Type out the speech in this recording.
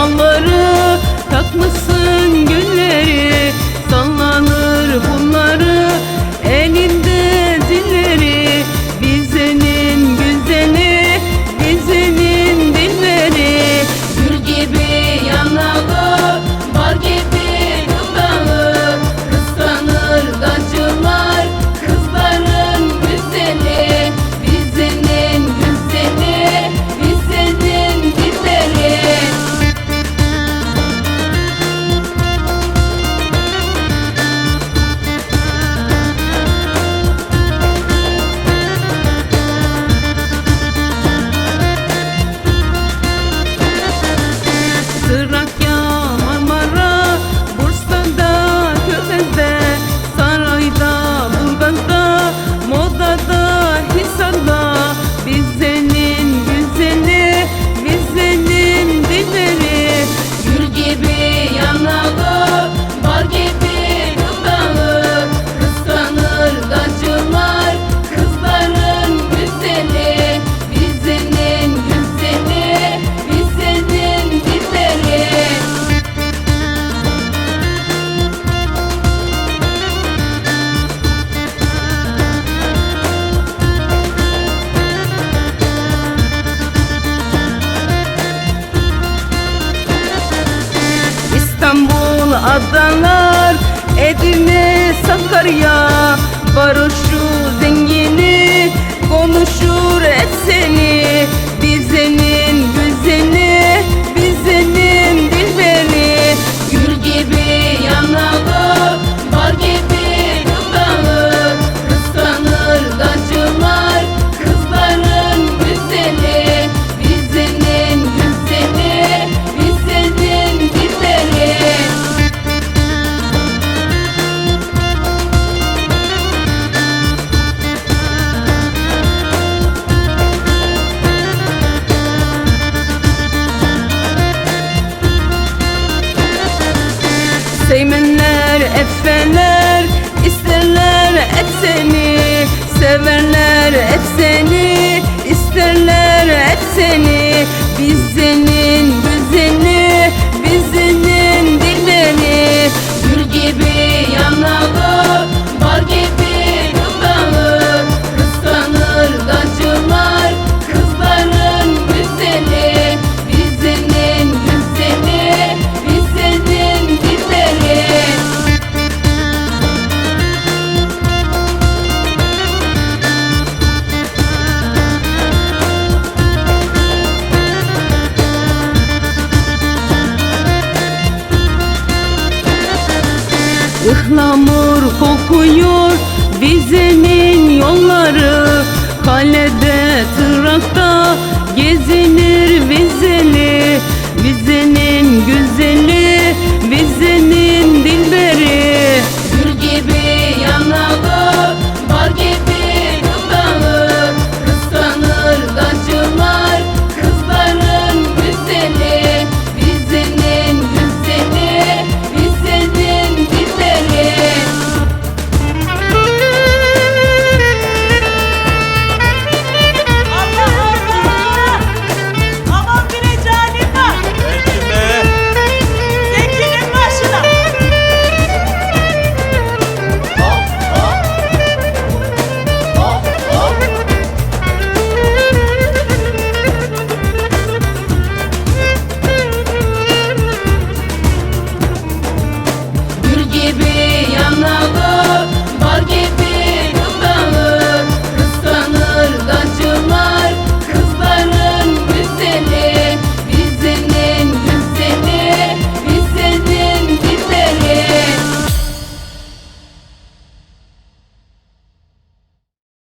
Yalvarırım adalar Edirne, Sakarya Severler isterler hep seni. Severler hep seni isterler hep seni. Biz seni ıhlamur kokuyor bize.